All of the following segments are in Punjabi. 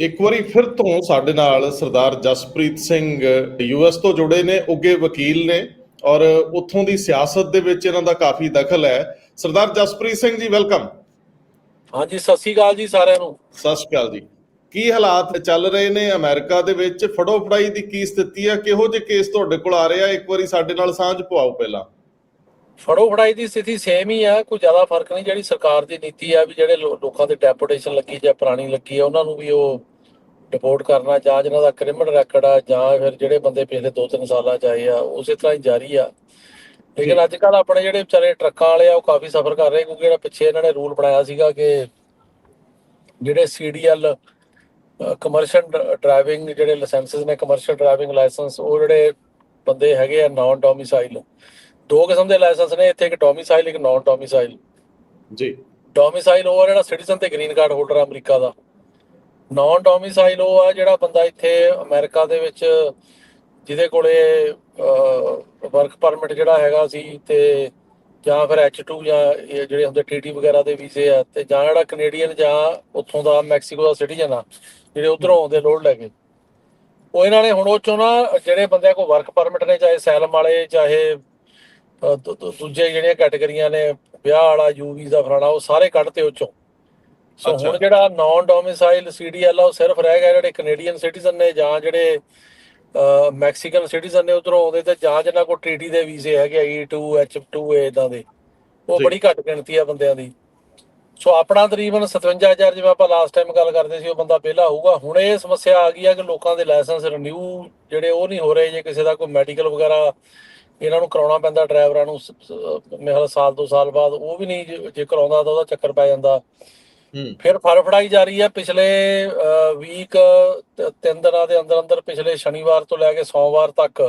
ਇੱਕ ਵਾਰੀ ਫਿਰ ਤੋਂ ਸਾਡੇ ਨਾਲ ਸਰਦਾਰ ਜਸਪ੍ਰੀਤ ਸਿੰਘ ਯੂਐਸ ਤੋਂ ਜੁੜੇ ਨੇ ਉੱਗੇ ਵਕੀਲ ਨੇ ਔਰ ਉੱਥੋਂ ਦੀ ਸਿਆਸਤ ਦੇ ਵਿੱਚ ਇਹਨਾਂ ਦਾ ਕਾਫੀ ਦਖਲ ਹੈ। ਸਰਦਾਰ ਜਸਪ੍ਰੀਤ ਸਿੰਘ ਜੀ ਵੈਲਕਮ। ਹਾਂਜੀ ਸਤਿ ਸ੍ਰੀ ਅਕਾਲ ਜੀ ਸਾਰਿਆਂ ਨੂੰ। ਸਤਿ ਸ਼੍ਰੀ ਅਕਾਲ ਜੀ। ਕੀ ਹਾਲਾਤ ਚੱਲ ਰਹੇ ਨੇ ਅਮਰੀਕਾ ਦੇ ਵਿੱਚ? ਫੜੋ ਫੜਾਈ ਦੀ ਕੀ ਸਥਿਤੀ ਹੈ? ਕਿਹੋ ਜਿਹੇ ਕੇਸ ਤੁਹਾਡੇ ਕੋਲ ਆ ਰਹੇ ਆ? ਇੱਕ ਵਾਰੀ ਸਾਡੇ ਨਾਲ ਸਾਂਝ ਪਵਾਓ ਪਹਿਲਾਂ। ਫੜੋ ਫੜਾਈ ਦੀ ਸਥਿਤੀ ਸੇਮ ਹੀ ਆ ਕੋਈ ਜ਼ਿਆਦਾ ਫ਼ਰਕ ਨਹੀਂ ਜਿਹੜੀ ਸਰਕਾਰ ਦੀ ਨੀਤੀ ਆ ਵੀ ਜਿਹੜੇ ਲੋਕਾਂ ਦੇ ਡੈਪੂਟੇਸ਼ਨ ਲੱਗੀ ਜਾਂ ਪੁਰਾਣੀ ਲੱਗੀ ਆ ਉਹਨਾਂ ਨੂੰ ਵੀ ਉਹ ਡਿਪੋਰਟ ਕਰਨਾ ਜਾਂ ਜਿਹਨਾਂ ਦਾ ਕ੍ਰਿਮੀਨਲ ਰੈਕੋਰਡ ਆ ਜਾਂ ਫਿਰ ਜਿਹੜੇ ਬੰਦੇ ਪਿਛਲੇ 2-3 ਸਾਲਾਂ ਚ ਆਏ ਆ ਉਸੇ ਤਰ੍ਹਾਂ ਹੀ ਜਾਰੀ ਆ। ਲੇਕਿਨ ਅੱਜ ਕੱਲ ਆਪਣੇ ਜਿਹੜੇ ਵਿਚਾਰੇ ਟਰੱਕਾਂ ਵਾਲੇ ਆ ਉਹ ਕਾਫੀ ਸਫਰ ਕਰ ਰਹੇ ਕਿਉਂਕਿ ਜਿਹੜਾ ਪਿੱਛੇ ਇਹਨਾਂ ਨੇ ਰੂਲ ਬਣਾਇਆ ਸੀਗਾ ਕਿ ਜਿਹੜੇ C D L commercial driving ਜਿਹੜੇ ਲਾਇਸੈਂਸਸ ਨੇ ਕਮਰਸ਼ੀਅਲ ਡਰਾਈਵਿੰਗ ਲਾਇਸੈਂਸ ਉਹ ਜਿਹੜੇ ਬੰਦੇ ਹੈਗੇ ਆ ਨਾਨ ਡੋਮਿਸਾਈਲ ਦੋ ਕਿਸਮ ਦੇ ਲਾਇਸੈਂਸ ਨੇ ਇੱਥੇ ਇੱਕ ਡੋਮਿਸਾਈਲ ਇੱਕ ਨਾਨ ਡੋਮਿਸਾਈਲ ਜੀ। ਡੋਮਿਸਾਈਲ ਉਹ ਆ ਜਿਹੜਾ ਸਿਟੀਜ਼ਨ ਤੇ ਗ੍ਰੀਨ ਕਾਰਡ ਹੋਲਡਰ ਆ ਅਮਰੀਕਾ ਦਾ। ਨਾਨ ਡੋਮਿਸਾਈਲ ਉਹ ਆ ਜਿਹੜਾ ਬੰਦਾ ਇੱਥੇ ਅਮਰੀਕਾ ਦੇ ਵਿੱਚ ਜਿਹਦੇ ਕੋਲੇ ਵਰਕ ਪਰਮਿਟ ਜਿਹੜਾ ਹੈਗਾ ਸੀ ਤੇ ਜਾਂ ਫਿਰ H2 ਜਾਂ ਜਿਹੜੇ ਹੁੰਦੇ TT ਵਗੈਰਾ ਦੇ ਵੀਜ਼ੇ ਆ ਤੇ ਜਾਂ ਜਿਹੜਾ ਕੈਨੇਡੀਅਨ ਜਾਂ ਉੱਥੋਂ ਦਾ ਮੈਕਸੀਕੋ ਦਾ ਸਿਟੀਜ਼ਨ ਆ ਜਿਹੜੇ ਉਧਰੋਂ ਆਉਂਦੇ ਲੋਡ ਲੈ ਕੇ। ਉਹ ਇਹਨਾਂ ਨੇ ਹੁਣ ਉਹ ਚੋਂ ਨਾ ਜਿਹੜੇ ਬੰਦਿਆਂ ਕੋਲ ਵਰਕ ਪਰਮਿਟ ਨੇ ਚਾਹੇ ਸੈਲਮ ਵਾਲੇ ਚਾਹੇ ਦੂਜੇ ਜਿਹੜੀਆਂ ਕੈਟਾਗਰੀਆਂ ਨੇ ਵਿਆਹ ਵਾਲਾ ਯੂ ਵੀਜ਼ਾ ਫਲਾਣਾ ਉਹ ਸਾਰੇ ਕੱਢਤੇ ਉਹ ਚੋਂ ਸੋ। ਹੁਣ ਜਿਹੜਾ ਨਾਨ ਡੋਮਿਸਾਈਲ ਸੀਡੀਐਲ ਆ ਉਹ ਸਿਰਫ ਰਹਿ ਗਿਆ ਜਿਹੜੇ ਕੈਨੇਡੀਅਨ ਸਿਟੀਜ਼ਨ ਨੇ ਜਾਂ ਜਿਹੜੇ ਮੈਕਸੀਕਨ ਸਿਟੀਜ਼ਨ ਨੇ ਉਧਰੋਂ ਆਉਂਦੇ ਤੇ ਜਾਂ ਜਿਹਨਾਂ ਕੋਲ ਟ੍ਰੀਟੀ ਦੇ ਵੀਜ਼ੇ ਹੈਗੇ E2 H2A ਇਦਾਂ ਦੇ ਉਹ। ਬੜੀ ਘੱਟ ਗਿਣਤੀ ਆ ਬੰਦਿਆਂ ਦੀ ਸੋ ਆਪਣਾ ਤਕਰੀਬਨ 57000 ਜਿਵੇਂ ਆਪਾਂ ਲਾਸਟ ਟਾਈਮ ਗੱਲ ਕਰਦੇ ਸੀ ਉਹ ਬੰਦਾ ਪਹਿਲਾ ਹੋਊਗਾ ਹੁਣ ਇਹ ਸਮੱਸਿਆ ਆ ਗਈ ਆ ਕਿ ਲੋਕਾਂ ਦੇ ਲਾਇਸੈਂਸ ਰਿਨਿਊ ਜਿਹੜੇ ਉਹ ਨਹੀਂ ਹੋ ਰਹੇ ਜੇ ਕਿਸੇ ਦਾ ਕੋਈ ਮੈਡੀਕਲ ਵਗੈਰਾ ਇਹਨਾਂ ਨੂੰ ਕਰਾਉਣਾ ਪੈਂਦਾ ਡਰਾਈਵਰਾਂ ਨੂੰ ਮੇਰੇ ਸਾਲ ਦੋ ਸਾਲ ਬਾਅਦ ਉਹ ਵੀ ਨਹੀਂ ਜੇ- ਜੇ ਕਰਾਉਂਦਾ ਤਾਂ ਉਹਦਾ ਚੱਕਰ ਪੈ ਜਾਂਦਾ। ਫਿਰ ਫੜਫੜਾਈ ਜਾਰੀ ਹੈ ਪਿਛਲੇ ਵੀਕ ਤਿੰਨ ਦਿਨਾਂ ਦੇ ਅੰਦਰ ਅੰਦਰ ਪਿਛਲੇ ਸ਼ਨੀਵਾਰ ਤੋਂ ਲੈ ਕੇ ਸੋਮਵਾਰ ਤੱਕ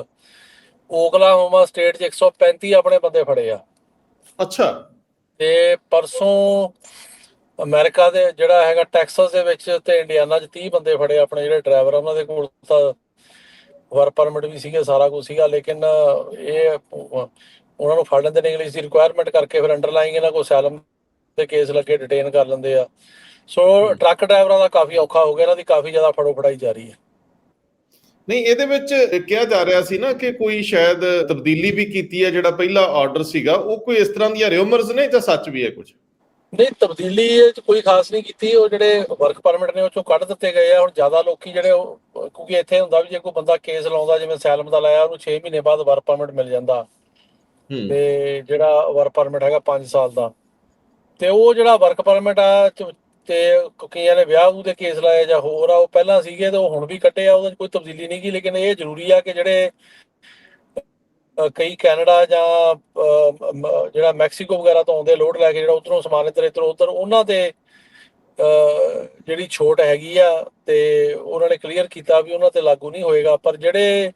ਓਕਲਾਹੋਮਾ ਸਟੇਟ 'ਚ 135 ਆਪਣੇ ਬੰਦੇ ਫੜੇ ਆ। ਅੱਛਾ। ਤੇ ਪਰਸੋਂ ਅਮਰੀਕਾ ਦੇ ਜਿਹੜਾ ਹੈਗਾ ਟੈਕਸਸ ਦੇ ਵਿੱਚ ਤੇ ਇੰਡੀਆਨਾ 'ਚ 30 ਬੰਦੇ ਫੜੇ ਆਪਣੇ ਜਿਹੜੇ ਡਰਾਈਵਰ ਉਹਨਾਂ ਦੇ ਕੋਲ ਤਾਂ ਵਰਕ ਪਰਮਿਟ ਵੀ ਸੀਗੇ ਸਾਰਾ ਕੁਝ ਸੀਗਾ ਲੇਕਿਨ ਇਹ ਉਹਨਾਂ ਨੂੰ ਫੜ ਲੈਂਦੇ ਨੇ ਇੰਗਲਿਸ਼ ਦੀ ਰਿਕੁਆਇਰਮੈਂਟ ਕਰਕੇ ਫਿਰ ਅੰਡਰਲਾਈਂਗ ਇਹਨਾਂ ਕੋਲ ਸੈਲਮ ਦੇ ਕੇਸ ਲੱਗੇ ਡਿਟੇਨ ਕਰ ਲੈਂਦੇ ਆ। ਸੋ ਟਰੱਕ ਡਰਾਈਵਰਾਂ ਦਾ ਕਾਫੀ ਔਖਾ ਹੋ ਗਿਆ ਇਹਨਾਂ ਦੀ ਕਾਫੀ ਜ਼ਿਆਦਾ ਫੜੋ ਫੜਾਈ ਜਾਰੀ ਹੈ। ਨਹੀਂ ਇਹਦੇ ਵਿੱਚ ਕਿਹਾ ਜਾ ਰਿਹਾ ਸੀ ਨਾ ਕਿ ਕੋਈ ਸ਼ਾਇਦ ਤਬਦੀਲੀ ਵੀ ਕੀਤੀ ਹੈ ਜਿਹੜਾ ਪਹਿਲਾ ਆਰਡਰ ਸੀਗਾ ਉਹ ਕੋਈ ਇਸ ਤਰ੍ਹਾਂ ਦੀਆਂ ਰਿਊਮਰਸ ਨੇ ਜਾਂ ਸੱਚ ਵੀ ਹੈ ਕੁਝ ਨਹੀਂ ਤਬਦੀਲੀ ਇਹ 'ਚ ਕੋਈ ਖਾਸ ਨਹੀਂ ਕੀਤੀ। ਉਹ ਜਿਹੜੇ ਵਰਕ ਪਰਮਿਟ ਨੇ ਉਹ ਚੋਂ ਕੱਢ ਦਿੱਤੇ ਗਏ ਆ। ਹੁਣ ਜ਼ਿਆਦਾ ਲੋਕੀ ਜਿਹੜੇ ਉਹ ਕਿਉਂਕਿ ਇੱਥੇ ਹੁੰਦਾ ਵੀ ਜੇ ਕੋਈ ਬੰਦਾ ਕੇਸ ਲਾਉਂਦਾ ਜਿਵੇਂ ਸੈਲਮ ਦਾ ਲਾਇਆ ਉਹਨੂੰ 6 ਮਹੀਨੇ ਬਾਅਦ ਵਰਕ ਪਰਮਿਟ ਮਿਲ ਜਾਂਦਾ। ਤੇ ਜਿਹੜਾ ਵਰਕ ਪਰਮਿਟ ਹੈਗਾ 5 ਸਾਲ ਦਾ। ਤੇ ਉਹ ਜਿਹੜਾ ਵਰਕ ਪਰਮਿਟ ਆ ਤੇ ਕਈਆਂ ਨੇ ਵਿਆਹ ਵੂ ਦੇ ਕੇਸ ਲਾਏ ਜਾਂ ਹੋਰ ਆ ਉਹ ਪਹਿਲਾਂ ਸੀਗੇ ਤੇ ਉਹ ਹੁਣ ਵੀ ਕੱਟੇ ਆ ਉਹਦੇ ਕੋਈ ਤਬਦੀਲੀ ਨਹੀਂ ਕੀ ਲੇਕਿਨ ਇਹ ਜ਼ਰੂਰੀ ਆ ਕਿ ਜਿਹੜੇ ਕਈ ਕੈਨੇਡਾ ਜਾਂ ਜਿਹੜਾ ਮੈਕਸੀਕੋ ਵਗੈਰਾ ਤੋਂ ਆਉਂਦੇ ਲੋਡ ਲੈ ਕੇ ਜਿਹੜਾ ਉਧਰੋਂ ਸਮਾਨ ਇੱਧਰ ਇੱਧਰ ਉਧਰ ਉਹਨਾਂ ਦੇ ਅ, ਜਿਹੜੀ ਛੋਟ ਹੈਗੀ ਆ ਤੇ ਉਹਨਾਂ ਨੇ ਕਲੀਅਰ ਕੀਤਾ ਵੀ ਉਹਨਾਂ ਤੇ ਲਾਗੂ ਨਹੀਂ ਹੋਏਗਾ। ਪਰ ਜਿਹੜੇ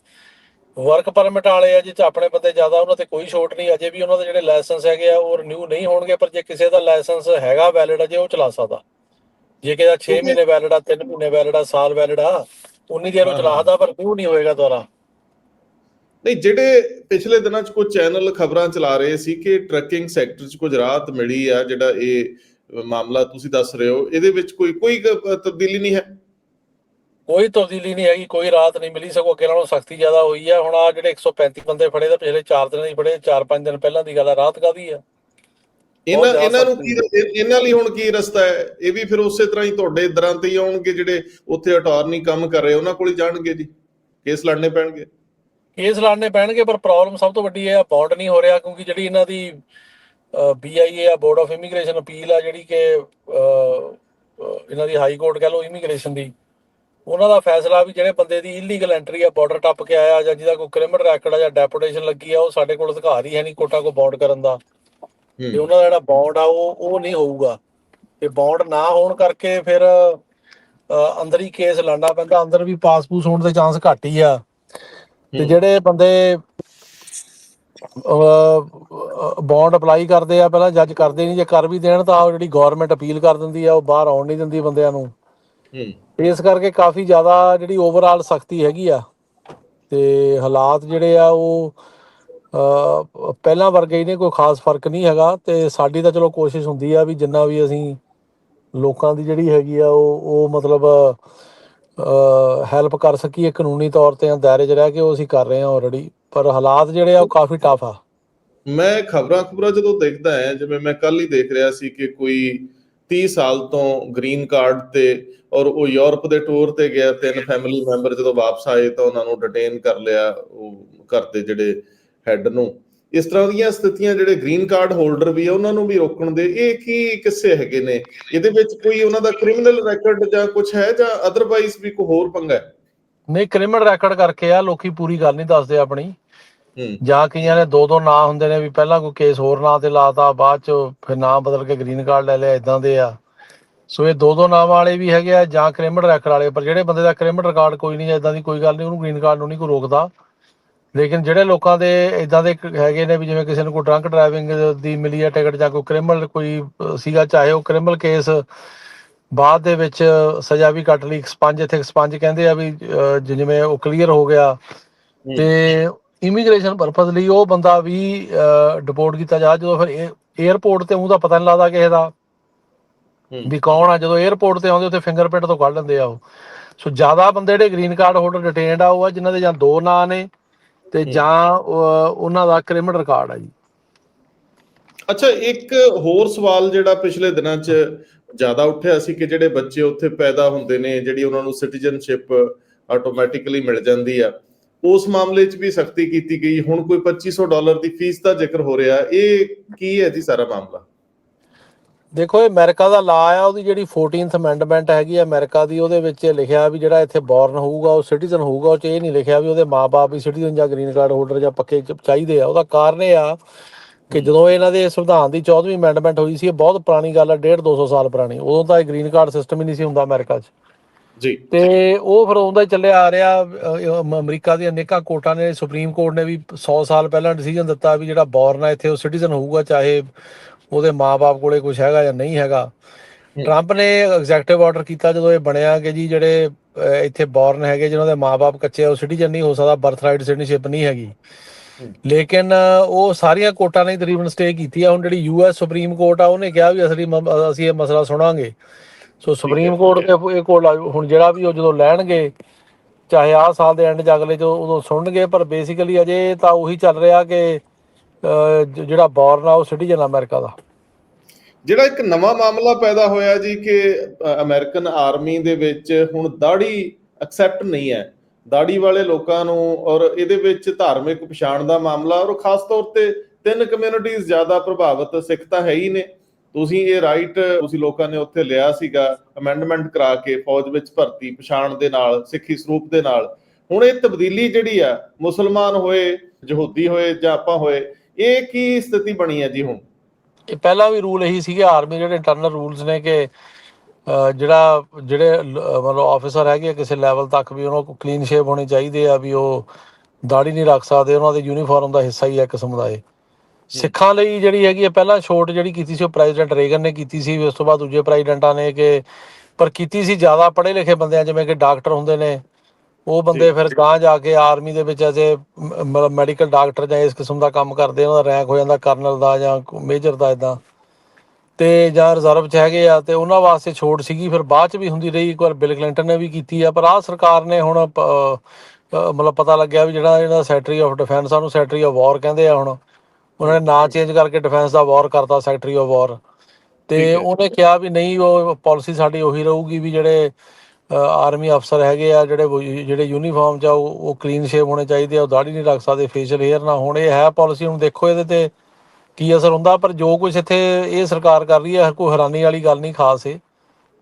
ਵਰਕ ਪਰਮਿਟ ਵਾਲੇ ਆ ਜਿੱਥੇ ਆਪਣੇ ਬੰਦੇ ਜ਼ਿਆਦਾ ਉਹਨਾਂ ਤੇ ਕੋਈ ਛੋਟ ਨਹੀਂ ਅਜੇ ਵੀ ਉਹਨਾਂ ਦੇ ਜਿਹੜੇ ਲਾਇਸੈਂਸ ਹੈਗੇ ਆ ਉਹ ਰਿਨਿਊ ਨਹੀਂ ਹੋਣਗੇ ਪਰ ਜੇ ਕਿਸੇ ਦਾ ਲਾਇਸੈਂਸ ਹੈਗਾ ਵੈਲਿਡ ਅਜੇ ਉਹ ਚਲਾ ਸਕਦਾ। ਜੇ ਕਿਸੇ ਦਾ 6 ਮਹੀਨੇ ਵੈਲਿਡ ਆ 3 ਮਹੀਨੇ ਵੈਲਿਡ ਆ ਸਾਲ ਵੈਲਿਡ ਆ ਉਨੀ ਦੇਰ ਉਹ ਚਲਾ ਸਕਦਾ ਪਰ ਰਿਨਿਊ ਨਹੀਂ ਹੋਏਗਾ ਦੁਬਾਰਾ। ਨਹੀਂ ਜਿਹੜੇ ਪਿਛਲੇ ਦਿਨਾਂ 'ਚ ਕੁਝ ਚੈਨਲ ਖਬਰਾਂ ਚਲਾ ਰਹੇ ਸੀ ਕਿ ਟਰੱਕਿੰਗ ਸੈਕਟਰ 'ਚ ਕੁਝ ਰਾਹਤ ਮਿਲੀ ਆ ਜਿਹੜਾ ਇਹ ਮਾਮਲਾ ਤੁਸੀਂ ਦੱਸ ਰਹੇ ਹੋ ਇਹਦੇ ਵਿੱਚ ਕੋਈ ਕੋਈ ਤਬਦੀਲੀ ਨਹੀਂ ਹੈ? ਕੋਈ ਤਬਦੀਲੀ ਨਹੀਂ ਹੈਗੀ ਕੋਈ ਰਾਤ ਨਹੀਂ ਮਿਲੀ ਸਗੋਂ ਅੱਗੇ ਨਾਲੋਂ ਸਖਤੀ ਜ਼ਿਆਦਾ ਹੋਈ ਆ। ਹੁਣ ਆ ਜਿਹੜੇ 135 ਬੰਦੇ ਫੜੇ ਤਾਂ ਪਿਛਲੇ 4 ਦਿਨਾਂ ਹੀ ਫੜੇ 4-5 ਦਿਨ ਪਹਿਲਾਂ ਦੀ ਗੱਲ ਆ ਰਾਤ ਕਾਦੀ ਆ? ਇਹਨਾਂ ਇਹਨਾਂ ਨੂੰ ਕੀ ਇਹ- ਇਹਨਾਂ ਲਈ ਹੁਣ ਕੀ ਰਸਤਾ ਹੈ? ਇਹ ਵੀ ਫਿਰ ਉਸੇ ਤਰ੍ਹਾਂ ਹੀ ਤੁਹਾਡੇ ਦਰਾਂ ਤੇ ਹੀ ਆਉਣਗੇ ਜਿਹੜੇ ਉੱਥੇ ਅਟਾਰਨੀ ਕੰਮ ਕਰ ਰਹੇ ਉਹਨਾਂ ਕੋਲ ਹੀ ਜਾਣਗੇ ਜੀ? ਕੇਸ ਲੜਨੇ ਪੈਣਗੇ? ਕੇਸ ਲੜਨੇ ਪੈਣਗੇ ਪਰ ਪ੍ਰੋਬਲਮ ਸਭ ਤੋਂ ਵੱਡੀ ਇਹ ਆ ਬੌਂਡ ਨਹੀਂ ਹੋ ਰਿਹਾ ਕਿਉਂਕਿ ਜਿਹੜੀ ਇਹਨਾਂ ਦੀ ਬੀਆਈਏ ਆ ਬੋਰਡ ਆਫ ਇਮੀਗ੍ਰੇਸ਼ਨ ਅਪੀਲ ਆ ਜਿਹੜੀ ਕਿ ਇਹਨਾਂ ਦੀ ਹਾਈ ਕੋਰਟ ਕਹ ਲਓ ਇਮੀਗ੍ਰੇਸ਼ਨ ਦੀ ਉਹਨਾਂ ਦਾ ਫੈਸਲਾ ਵੀ ਜਿਹੜੇ ਬੰਦੇ ਦੀ ਇਲੀਗਲ ਐਂਟਰੀ ਆ ਬਾਰਡਰ ਟੱਪ ਕੇ ਆਇਆ ਜਾਂ ਜਿਹਦਾ ਕੋਈ ਕ੍ਰਿਮੀਨਲ ਰੈਕੋਰਡ ਆ ਜਾਂ ਡੈਪੂਟੇਸ਼ਨ ਲੱਗੀ ਆ ਉਹ ਸਾਡੇ ਕੋਲ ਅਧਿਕਾਰ ਹੀ ਹੈ ਨਹੀਂ ਕੋਟਾ ਕੋ ਬੌਂਡ ਕਰਨ ਦਾ। ਤੇ ਉਹਨਾਂ ਦਾ ਜਿਹੜਾ ਬੌਂਡ ਆ ਉਹ ਉਹ ਨਹੀਂ ਹੋਊਗਾ। ਤੇ ਬੌਂਡ ਨਾ ਹੋਣ ਕਰਕੇ ਫਿਰ ਅੰਦਰ ਹੀ ਕੇਸ ਲੜਨਾ ਪੈਂਦਾ ਅੰਦਰ ਵੀ ਪਾਸਪੋਰਟ ਹੋਣ ਦੇ ਚਾਂਸ ਘੱਟ ਹੀ ਆ। ਤੇ। ਜਿਹੜੇ ਬੰਦੇ ਬੌਂਡ ਅਪਲਾਈ ਕਰਦੇ ਆ ਪਹਿਲਾਂ ਜੱਜ ਕਰਦੇ ਨਹੀਂ ਜੇ ਕਰ ਵੀ ਦੇਣ ਤਾਂ ਉਹ ਜਿਹੜੀ ਗਵਰਨਮੈਂਟ ਅਪੀਲ ਕਰ ਦਿੰਦੀ ਆ ਉਹ ਬਾਹਰ ਆਉਣ ਨਹੀਂ ਦਿੰਦੀ ਬੰਦਿਆਂ ਨੂੰ। ਇਸ ਕਰਕੇ ਕਾਫੀ ਜ਼ਿਆਦਾ ਜਿਹੜੀ ਓਵਰਆਲ ਸਖਤੀ ਹੈਗੀ ਆ। ਤੇ ਹਾਲਾਤ ਜਿਹੜੇ ਆ ਉਹ ਪਹਿਲਾਂ ਵਰਗੇ ਹੀ ਨੇ ਕੋਈ ਖਾਸ ਫ਼ਰਕ ਨਹੀਂ ਹੈਗਾ। ਤੇ ਸਾਡੀ ਤਾਂ ਚਲੋ ਕੋਸ਼ਿਸ਼ ਹੁੰਦੀ ਆ ਵੀ ਜਿੰਨਾ ਵੀ ਅਸੀਂ ਲੋਕਾਂ ਦੀ ਜਿਹੜੀ ਹੈਗੀ ਆ ਉਹ ਉਹ ਮਤਲਬ ਹੈਲਪ ਕਰ ਸਕੀਏ ਕਾਨੂੰਨੀ ਤੌਰ ਤੇ ਜਾਂ ਦਾਇਰੇ 'ਚ ਰਹਿ ਕੇ ਉਹ ਅਸੀਂ ਕਰ ਰਹੇ ਹਾਂ ਆਲਰੇਡੀ ਪਰ ਹਾਲਾਤ ਜਿਹੜੇ ਆ, ਉਹ ਕਾਫੀ ਟਫ ਆ। ਮੈਂ ਖਬਰਾਂ ਖਬਰਾਂ ਜਦੋਂ ਦੇਖਦਾ ਹਾਂ, ਜਿਵੇਂ ਮੈਂ ਕੱਲ ਹੀ ਦੇਖ ਰਿਹਾ ਸੀ ਕਿ ਕੋਈ 30 ਸਾਲ ਤੋਂ ਗ੍ਰੀਨ ਕਾਰਡ ਤੇ ਔਰ ਉਹ ਯੂਰਪ ਦੇ ਟੂਰ ਤੇ ਗਿਆ, ਤਿੰਨ ਫੈਮਿਲੀ ਮੈਂਬਰ ਜਦੋਂ ਵਾਪਸ ਆਏ ਤਾਂ ਉਹਨਾਂ ਨੂੰ ਡਿਟੇਨ ਕਰ ਲਿਆ, ਉਹ ਘਰ ਦੇ ਜਿਹੜੇ ਹੈੱਡ ਨੂੰ। ਇਸ ਤਰ੍ਹਾਂ ਦੀਆਂ ਸਥਿਤੀਆਂ ਜਿਹੜੇ ਗ੍ਰੀਨ ਕਾਰਡ ਹੋਲਡਰ ਵੀ ਆ ਉਹਨਾਂ ਨੂੰ ਵੀ ਰੋਕਣ ਦੇ ਇਹ ਕੀ ਕਿੱਸੇ ਹੈਗੇ ਨੇ? ਇਹਦੇ ਵਿੱਚ ਕੋਈ ਉਹਨਾਂ ਦਾ ਕ੍ਰਿਮੀਨਲ ਰੈਕੋਰਡ ਜਾਂ ਕੁਝ ਹੈ ਜਾਂ ਅਦਰਵਾਈਜ਼ ਵੀ ਕੋਈ ਹੋਰ ਪੰਗਾ ਹੈ? ਨਹੀਂ ਕ੍ਰਿਮੀਨਲ ਰੈਕੋਰਡ ਕਰਕੇ ਆ ਲੋਕੀ ਪੂਰੀ ਗੱਲ ਨਹੀਂ ਦੱਸਦੇ ਆਪਣੀ। ਜਾਂ ਕਈਆਂ ਨੇ ਦੋ ਦੋ ਨਾਂ ਹੁੰਦੇ ਨੇ ਵੀ ਪਹਿਲਾਂ ਕੋਈ ਕੇਸ ਹੋਰ ਨਾਂ ਤੇ ਲਾਤਾ ਬਾਅਦ ਚ ਫਿਰ ਨਾਂ ਬਦਲ ਕੇ ਗ੍ਰੀਨ ਕਾਰਡ ਲੈ ਲਿਆ ਇਦਾਂ ਦੇ ਆ। ਸੋ ਇਹ ਦੋ ਦੋ ਨਾਮ ਵਾਲੇ ਵੀ ਹੈਗੇ ਆ ਜਾਂ ਕ੍ਰਿਮੀਨਲ ਰੈਕੋਰਡ ਵਾਲੇ ਪਰ ਜਿਹੜੇ ਬੰਦੇ ਦਾ ਕ੍ਰਿਮੀਨਲ ਰਿਕਾਰਡ ਕੋਈ ਨਹੀਂ ਇਦਾਂ ਦੀ ਕੋਈ ਗੱਲ ਨਹੀਂ ਉਹਨੂੰ ਗ੍ਰੀਨ ਕਾਰਡ ਨੂੰ ਨਹੀਂ ਕੋਈ ਰੋਕਦਾ। ਲੇਕਿਨ ਜਿਹੜੇ ਲੋਕਾਂ ਦੇ ਇਦਾਂ ਦੇ ਹੈਗੇ ਨੇ ਵੀ ਜਿਵੇਂ ਕਿਸੇ ਨੂੰ ਕੋਈ ਡਰੰਕ ਡਰਾਈਵਿੰਗ ਦੀ ਮਿਲੀ ਹੈ ਟਿਕਟ ਜਾਂ ਕੋਈ ਕ੍ਰਿਮਨਲ ਕੋਈ ਸੀਗਾ ਚਾਹੇ ਉਹ ਕ੍ਰਿਮੀਨਲ ਕੇਸ ਬਾਅਦ ਦੇ ਵਿੱਚ ਸਜ਼ਾ ਵੀ ਕੱਟ ਲਈ ਐਕਸਪੰਜ ਇੱਥੇ ਐਕਸਪੰਜ ਕਹਿੰਦੇ ਆ ਵੀ ਜਿਵੇਂ ਉਹ ਕਲੀਅਰ ਹੋ ਗਿਆ ਤੇ ਇਮੀਗ੍ਰੇਸ਼ਨ ਪਰਪਸ ਲਈ ਉਹ ਬੰਦਾ ਵੀ ਡਿਪੋਰਟ ਕੀਤਾ ਜਾ ਜਦੋਂ ਫਿਰ 에ਅਰਪੋਰਟ ਤੇ ਉਹਦਾ ਪਤਾ ਨਹੀਂ ਲੱਗਦਾ ਕਿਸੇ ਦਾ ਵੀ ਕੌਣ ਆ ਜਦੋਂ 에ਅਰਪੋਰਟ ਤੇ ਆਉਂਦੇ ਉੱਥੇ ਫਿੰਗਰਪ੍ਰਿੰਟ ਤੋਂ ਕੱਢ ਲੈਂਦੇ ਆ ਉਹ। ਸੋ ਜ਼ਿਆਦਾ ਬੰਦੇ ਜਿਹੜੇ ਗ੍ਰੀਨ ਕਾਰਡ ਹੋਲਡਰ ਡਿਟੇਨਡ ਆ ਉਹ ਆ ਜਿਨ੍ਹਾਂ ਦੇ ਜਾਂ ਦੋ ਨਾਂ ਨੇ ਤੇ ਜਾਂ ਉਹਨਾਂ ਦਾ ਕ੍ਰਿਮੀਨਲ ਰਿਕਾਰਡ ਆ ਜੀ। ਅੱਛਾ ਇੱਕ ਹੋਰ ਸਵਾਲ ਜਿਹੜਾ ਪਿਛਲੇ ਦਿਨਾਂ 'ਚ ਜ਼ਿਆਦਾ ਉੱਠਿਆ ਸੀ ਕਿ ਜਿਹੜੇ ਬੱਚੇ ਉੱਥੇ ਪੈਦਾ ਹੁੰਦੇ ਨੇ ਜਿਹੜੀ ਉਹਨਾਂ ਨੂੰ ਸਿਟੀਜ਼ਨਸ਼ਿਪ ਆਟੋਮੈਟਿਕਲੀ ਮਿਲ ਜਾਂਦੀ ਆ ਉਸ ਮਾਮਲੇ 'ਚ ਵੀ ਸਖਤੀ ਕੀਤੀ ਗਈ। ਹੁਣ ਕੋਈ 2500 ਡਾਲਰ ਦੀ ਫੀਸ ਦਾ ਜ਼ਿਕਰ ਹੋ ਰਿਹਾ। ਇਹ ਕੀ ਹੈ ਜੀ ਸਾਰਾ ਮਾਮਲਾ? ਦੇਖੋ ਇਹ ਅਮਰੀਕਾ ਦਾ ਲਾ ਆ ਉਹਦੀ ਜਿਹੜੀ 14th ਅਮੈਂਡਮੈਂਟ ਹੈਗੀ ਆ ਅਮਰੀਕਾ ਦੀ ਉਹਦੇ ਵਿੱਚ ਇਹ ਲਿਖਿਆ ਵੀ ਜਿਹੜਾ ਇੱਥੇ ਬੌਰਨ ਹੋਊਗਾ ਉਹ ਸਿਟੀਜ਼ਨ ਹੋਊਗਾ ਉਹ ਚ ਇਹ ਨਹੀਂ ਲਿਖਿਆ ਵੀ ਉਹਦੇ ਮਾਪੇ ਵੀ ਸਿਟੀਜ਼ਨ ਜਾਂ ਗ੍ਰੀਨ ਕਾਰਡ ਹੋਲਡਰ ਜਾਂ ਪੱਕੇ ਚਾਹੀਦੇ ਆ। ਉਹਦਾ ਕਾਰਨ ਇਹ ਆ ਕਿ ਜਦੋਂ ਇਹਨਾਂ ਦੇ ਸੰਵਿਧਾਨ ਦੀ 14ਵੀਂ ਅਮੈਂਡਮੈਂਟ ਹੋਈ ਸੀ ਇਹ ਬਹੁਤ ਪੁਰਾਣੀ ਗੱਲ ਆ 1.5 200 ਸਾਲ ਪੁਰਾਣੀ। ਉਦੋਂ ਤਾਂ ਇਹ ਗ੍ਰੀਨ ਕਾਰਡ ਸਿਸਟਮ ਹੀ ਨਹੀਂ ਸੀ ਹੁੰਦਾ ਅਮਰੀਕਾ 'ਚ। ਜੀ। ਤੇ ਉਹ ਫਿਰ ਉਹਦਾ ਹੀ ਚੱਲਿਆ ਆ ਰਿਹਾ ਅਮਰੀਕਾ ਦੀਆਂ ਅਨੇਕਾਂ ਕੋਰਟਾਂ ਨੇ ਸੁਪਰੀਮ ਕੋਰਟ ਨੇ ਵੀ 100 ਸਾਲ ਪਹਿਲਾਂ ਡਿਸੀਜਨ ਦਿੱਤਾ ਵੀ ਜਿਹੜਾ ਬੌਰਨ ਆ ਇੱਥੇ ਉਹ ਸਿਟੀਜ਼ਨ ਹੋਊਗਾ ਚਾਹੇ ਉਹਦੇ ਮਾਪੇ ਕੋਲੇ ਕੁਝ ਹੈਗਾ ਜਾਂ ਨਹੀਂ ਹੈਗਾ। ਟਰੰਪ ਨੇ ਐਗਜ਼ੈਕਟਿਵ ਆਰਡਰ ਕੀਤਾ ਜਦੋਂ ਇਹ ਬਣਿਆ ਕਿ ਜੀ ਜਿਹੜੇ ਇੱਥੇ ਬੌਰਨ ਹੈਗੇ ਜਿਨ੍ਹਾਂ ਦੇ ਮਾਪੇ ਕੱਚੇ ਆ ਉਹ ਸਿਟੀਜ਼ਨ ਨਹੀਂ ਹੋ ਸਕਦਾ ਬਰਥ ਰਾਈਟ ਸਿਟੀਜ਼ਨਸ਼ਿਪ ਨਹੀਂ ਹੈਗੀ। ਲੇਕਿਨ ਉਹ ਸਾਰੀਆਂ ਕੋਰਟਾਂ ਨੇ ਤਕਰੀਬਨ ਸਟੇ ਕੀਤੀ ਆ। ਹੁਣ ਜਿਹੜੀ ਯੂਐਸ ਸੁਪਰੀਮ ਕੋਰਟ ਆ ਉਹਨੇ ਕਿਹਾ ਵੀ ਅਸਲੀ ਅਸੀਂ ਇਹ ਮਸਲਾ ਸੁਣਾਂਗੇ। ਸੋ ਸੁਪਰੀਮ ਕੋਰਟ ਦੇ ਇਹ ਕੋਲ ਹੁਣ ਜਿਹੜਾ ਵੀ ਉਹ ਜਦੋਂ ਲੈਣਗੇ ਚਾਹੇ ਆਹ ਸਾਲ ਦੇ ਐਂਡ 'ਚ ਅਗਲੇ ਜੋ ਉਦੋਂ ਸੁਣਨਗੇ ਪਰ ਬੇਸਿਕਲੀ ਅਜੇ ਤਾਂ ਉਹੀ ਚੱਲ ਰਿਹਾ ਕਿ ਜ- ਜਿਹੜਾ ਬੌਰਨ ਆ, ਉਹ ਸਿਟੀਜ਼ਨ ਅਮਰੀਕਾ ਦਾ। ਜਿਹੜਾ ਇੱਕ ਨਵਾਂ ਮਾਮਲਾ ਪੈਦਾ ਹੋਇਆ ਜੀ ਕਿ ਅਮਰੀਕਨ ਆਰਮੀ ਦੇ ਵਿੱਚ ਹੁਣ ਦਾੜੀ ਐਕਸੈਪਟ ਨਹੀਂ ਹੈ। ਦਾੜੀ ਵਾਲੇ ਲੋਕਾਂ ਨੂੰ ਔਰ ਇਹਦੇ ਵਿੱਚ ਧਾਰਮਿਕ ਪਛਾਣ ਦਾ ਮਾਮਲਾ ਔਰ ਖਾਸ ਤੌਰ ਤੇ ਤਿੰਨ ਕਮਿਊਨਿਟੀਆਂ ਜ਼ਿਆਦਾ ਪ੍ਰਭਾਵਿਤ, ਸਿੱਖ ਤਾਂ ਹੈ ਹੀ ਨੇ। ਤੁਸੀਂ ਇਹ ਰਾਈਟ ਤੁਸੀਂ ਲੋਕਾਂ ਨੇ ਉੱਥੇ ਲਿਆ ਸੀਗਾ ਅਮੈਂਡਮੈਂਟ ਕਰਾ ਕੇ ਫੌਜ ਵਿੱਚ ਭਰਤੀ, ਪਛਾਣ ਦੇ ਨਾਲ, ਸਿੱਖੀ ਸਰੂਪ ਦੇ ਨਾਲ। ਹੁਣ ਇਹ ਤਬਦੀਲੀ ਜਿਹੜੀ ਆ, ਮੁਸਲਮਾਨ ਹੋਏ, ਯਹੂਦੀ ਹੋਏ ਜਾਂ ਆਪਾਂ ਹੋਏ ਇਹ ਕੀ ਸਥਿਤੀ ਬਣੀ ਹੈ ਜੀ ਹੁਣ? ਇਹ ਪਹਿਲਾਂ ਵੀ ਰੂਲ ਇਹੀ ਸੀਗੇ ਆਰਮੀ ਜਿਹੜੇ ਇੰਟਰਨਲ ਰੂਲਸ ਨੇ ਕਿ ਜਿਹੜਾ ਜਿਹੜੇ ਮਤਲਬ ਆਫੀਸਰ ਹੈਗੇ ਕਿਸੇ ਲੈਵਲ ਤੱਕ ਵੀ ਉਹਨਾਂ ਕੋਲ ਕਲੀਨ ਸ਼ੇਵ ਹੋਣੇ ਚਾਹੀਦੇ ਆ ਵੀ ਉਹ ਦਾੜੀ ਨਹੀਂ ਰੱਖ ਸਕਦੇ ਉਹਨਾਂ ਦੇ ਯੂਨੀਫਾਰਮ ਦਾ ਹਿੱਸਾ ਹੀ ਹੈ ਕਿਸਮ ਦਾ ਇਹ ਸਿੱਖਾਂ ਲਈ ਜਿਹੜੀ ਹੈਗੀ ਹੈ ਪਹਿਲਾਂ ਛੋਟ ਜਿਹੜੀ ਕੀਤੀ ਸੀ ਉਹ ਪ੍ਰੈਜ਼ੀਡੈਂਟ ਰੇਗਨ ਨੇ ਕੀਤੀ ਸੀ ਉਸ ਤੋਂ ਬਾਅਦ ਦੂਜੇ ਪ੍ਰੈਜ਼ੀਡੈਂਟਾਂ ਨੇ ਕਿ ਪਰ ਕੀਤੀ ਸੀ ਜ਼ਿਆਦਾ ਪੜ੍ਹੇ ਲਿਖੇ ਬੰਦਿਆਂ ਜਿਵੇਂ ਕਿ ਡਾਕਟਰ ਹੁੰਦੇ ਨੇ ਉਹ ਬੰਦੇ ਫਿਰ ਗਾਂ ਜਾ ਕੇ ਆਰਮੀ ਦੇ ਵਿੱਚ ਮਤਲਬ ਮੈਡੀਕਲ ਡਾਕਟਰ ਜਾਂ ਇਸ ਕਿਸਮ ਦਾ ਕੰਮ ਕਰਦੇ ਉਹਨਾਂ ਦਾ ਰੈਂਕ ਹੋ ਜਾਂਦਾ ਕਰਨਲ ਦਾ ਜਾਂ ਮੇਜਰ ਦਾ ਇਦਾਂ ਤੇ ਜਾਂ ਰਿਜ਼ਰਵ ਚ ਹੈਗੇ ਆ ਤੇ ਉਹਨਾਂ ਵਾਸਤੇ ਛੋਟ ਸੀਗੀ ਫਿਰ ਬਾਅਦ ਚ ਵੀ ਹੁੰਦੀ ਰਹੀ ਇੱਕ ਵਾਰ ਬਿਲ ਕਲਿੰਟਨ ਨੇ ਵੀ ਕੀਤੀ ਆ ਪਰ ਆਹ ਸਰਕਾਰ ਨੇ ਹੁਣ ਮਤਲਬ ਪਤਾ ਲੱਗਿਆ ਵੀ ਜਿਹੜਾ ਇਹਨਾਂ ਸੈਕਟਰੀ ਆਫ ਡਿਫੈਂਸ ਆ ਉਹਨੂੰ ਸੈਕਟਰੀ ਆਫ ਵਾਰ ਕਹਿੰਦੇ ਆ ਹੁਣ। ਉਹਨਾਂ ਨੇ ਨਾਂ ਚੇਂਜ ਕਰਕੇ ਡਿਫੈਂਸ ਦਾ ਵਾਰ ਕਰਤਾ ਸੈਕਟਰੀ ਆਫ ਵਾਰ ਤੇ। ਉਹਨੇ ਕਿਹਾ ਵੀ ਨਹੀਂ ਉਹ ਪਾਲਿਸੀ ਸਾਡੀ ਉਹੀ ਰਹੂਗੀ ਵੀ ਜਿਹੜੇ ਆਰਮੀ ਅਫਸਰ ਹੈਗੇ ਆ ਜਿਹੜੇ ਜਿਹੜੇ ਯੂਨੀਫਾਰਮ ਚ ਉਹ ਕਲੀਨ ਸ਼ੇਵ ਹੋਣੇ ਚਾਹੀਦੇ ਆ, ਉਹ ਦਾੜੀ ਨਹੀਂ ਰੱਖ ਸਕਦੇ ਫੇਸ਼ੀਅਲ ਹੇਅਰ ਨਾ ਹੁਣ। ਇਹ ਹੈ ਪਾਲਿਸੀ ਹੁਣ ਦੇਖੋ ਇਹਦੇ ਤੇ ਕੀ ਅਸਰ ਹੁੰਦਾ, ਪਰ ਜੋ ਕੁਝ ਇੱਥੇ ਇਹ ਸਰਕਾਰ ਕਰ ਰਹੀ ਹੈ ਕੋਈ ਹੈਰਾਨੀ ਵਾਲੀ ਗੱਲ ਨਹੀਂ ਖਾਸ ਇਹ।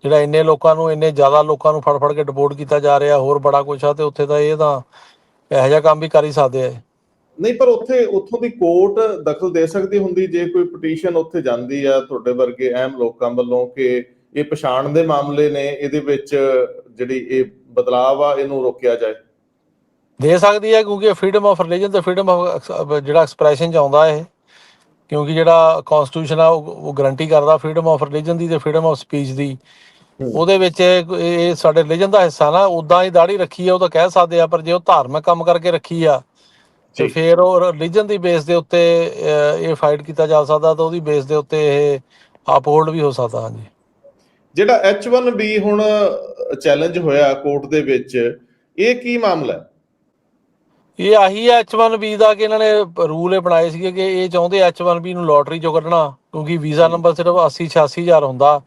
ਜਿਹੜਾ ਇੰਨੇ ਲੋਕਾਂ ਨੂੰ, ਇੰਨੇ ਜ਼ਿਆਦਾ ਲੋਕਾਂ ਨੂੰ ਫੜ ਫੜ ਕੇ ਡਿਪੋਰਟ ਕੀਤਾ ਜਾ ਰਿਹਾ, ਹੋਰ ਬੜਾ ਕੁਛ ਆ, ਤੇ ਉੱਥੇ ਤਾਂ ਇਹ ਤਾਂ ਇਹੋ ਜਿਹਾ ਕੰਮ ਵੀ ਕਰ ਹੀ ਸਕਦੇ ਆ ਨਹੀਂ, ਪਰ ਉੱਥੇ, ਉੱਥੋਂ ਦੀ ਕੋਰਟ ਦਖਲ ਦੇ ਸਕਦੀ ਹੁੰਦੀ, ਜੇ ਕੋਈ ਪਟੀਸ਼ਨ ਉੱਥੇ ਜਾਂਦੀ ਆ ਤੁਹਾਡੇ ਵਰਗੇ ਅਹਿਮ ਲੋਕਾਂ ਵੱਲੋਂ ਕਿ ਇਹ ਪਛਾਣ ਦੇ ਮਾਮਲੇ ਨੇ ਇਹਦੇ ਵਿੱਚ ਜਿਹੜੀ ਇਹ ਬਦਲਾਅ ਆ ਇਹਨੂੰ ਰੋਕਿਆ ਜਾਏ। ਦੇ ਸਕਦੀ ਹੈ ਕਿਉਂਕਿ ਫਰੀडम ਆਫ ਰਿਲੀਜਨ ਤੇ ਫਰੀडम ਆਫ ਜਿਹੜਾ ਐਕਸਪ੍ਰੈਸ਼ਨ ਚ ਆਉਂਦਾ ਇਹ। ਕਿਉਂਕਿ ਜਿਹੜਾ ਕਨਸਟੀਟਿਊਸ਼ਨ ਆ ਉਹ ਗਾਰੰਟੀ ਕਰਦਾ ਫਰੀडम ਆਫ ਰਿਲੀਜਨ ਦੀ ਤੇ ਫਰੀडम ਆਫ ਸਪੀਚ ਦੀ। ਉਹਦੇ ਵਿੱਚ ਇਹ ਸਾਡੇ ਰਿਲੀਜਨ ਦਾ ਹਿੱਸਾ ਨਾ ਉਦਾਂ ਹੀ ਦਾੜੀ ਰੱਖੀ ਆ ਉਹ ਤਾਂ ਕਹਿ ਸਕਦੇ ਆ ਪਰ ਜੇ ਉਹ ਧਾਰਮਿਕ ਕੰਮ ਕਰਕੇ ਰੱਖੀ ਆ ਤੇ ਫਿਰ ਉਹ ਰਿਲੀਜਨ ਦੀ ਬੇਸ ਦੇ ਉੱਤੇ ਇਹ ਫਾਈਟ ਕੀਤਾ ਜਾ ਸਕਦਾ ਤਾਂ ਉਹਦੀ ਬੇਸ ਦੇ ਉੱਤੇ ਇਹ ਅਪਹੋਲਡ ਵੀ ਹੋ ਸਕਦਾ ਹਾਂਜੀ। ਜਿਹੜਾ H1B ਹੁਣ ਚੈਲੰਜ ਹੋਇਆ ਕੋਰਟ ਦੇ ਵਿੱਚ ਇਹ ਕੀ ਮਾਮਲਾ ਹੈ? ਇਹ ਆਹੀ ਹੈ H1B ਦਾ ਕਿ ਇਹਨਾਂ ਨੇ ਰੂਲ ਇਹ ਬਣਾਏ ਸੀਗੇ ਕਿ ਇਹ ਚਾਹੁੰਦੇ H1B ਨੂੰ ਲੋਟਰੀ ਚੋਂ ਕੱਢਣਾ ਕਿਉਂਕਿ ਵੀਜ਼ਾ ਨੰਬਰ ਸਿਰਫ 80 86000 ਹੁੰਦਾ।